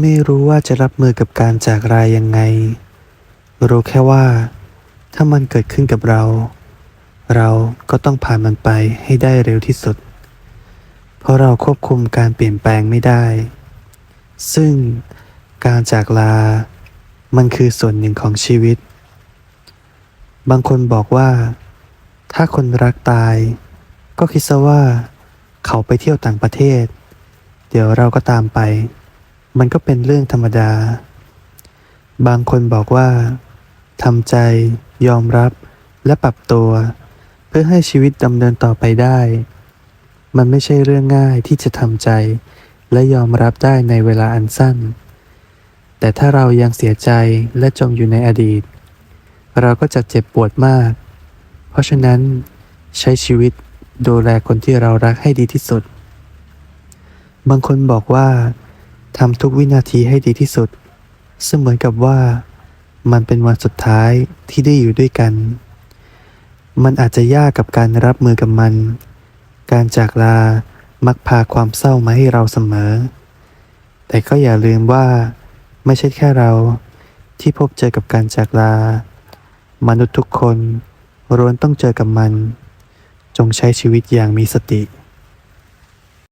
ไม่รู้ว่าจะรับมือกับการจากลายังไง รู้แค่ว่า ถ้ามันเกิดขึ้นกับเรา เราก็ต้องผ่านมันไปให้ได้เร็วที่สุด เพราะเราควบคุมการเปลี่ยนแปลงไม่ได้ ซึ่งการจากลา มันคือส่วนหนึ่งของชีวิต บางคนบอกว่า ถ้าคนรักตาย ก็คิดซะว่า เขาไปเที่ยวต่างประเทศ เดี๋ยวเราก็ตามไป มันก็เป็นเรื่องธรรมดา บางคนบอกว่าทำใจ ยอมรับและปรับตัว เพื่อให้ชีวิตดำเนินต่อไปได้ มันไม่ใช่เรื่องง่ายที่จะทำใจ และยอมรับได้ในเวลาอันสั้น แต่ถ้าเรายังเสียใจและจมอยู่ในอดีต เราก็จะเจ็บปวดมาก เพราะฉะนั้นใช้ชีวิตดูแลคนที่เรารักให้ดีที่สุด บางคนบอกว่า ทำทุกวินาทีให้ดีที่สุดซึ่งเหมือนกับว่า มันเป็นวันสุดท้ายที่ได้อยู่ด้วยกัน มันอาจจะยากกับการรับมือกับมัน การจากลามักพาความเศร้ามาให้เราเสมอ แต่ก็อย่าลืมว่า ไม่ใช่แค่เราที่พบเจอกับการจากลา มนุษย์ทุกคนล้วนต้องเจอกับมัน จงใช้ชีวิตอย่างมีสติ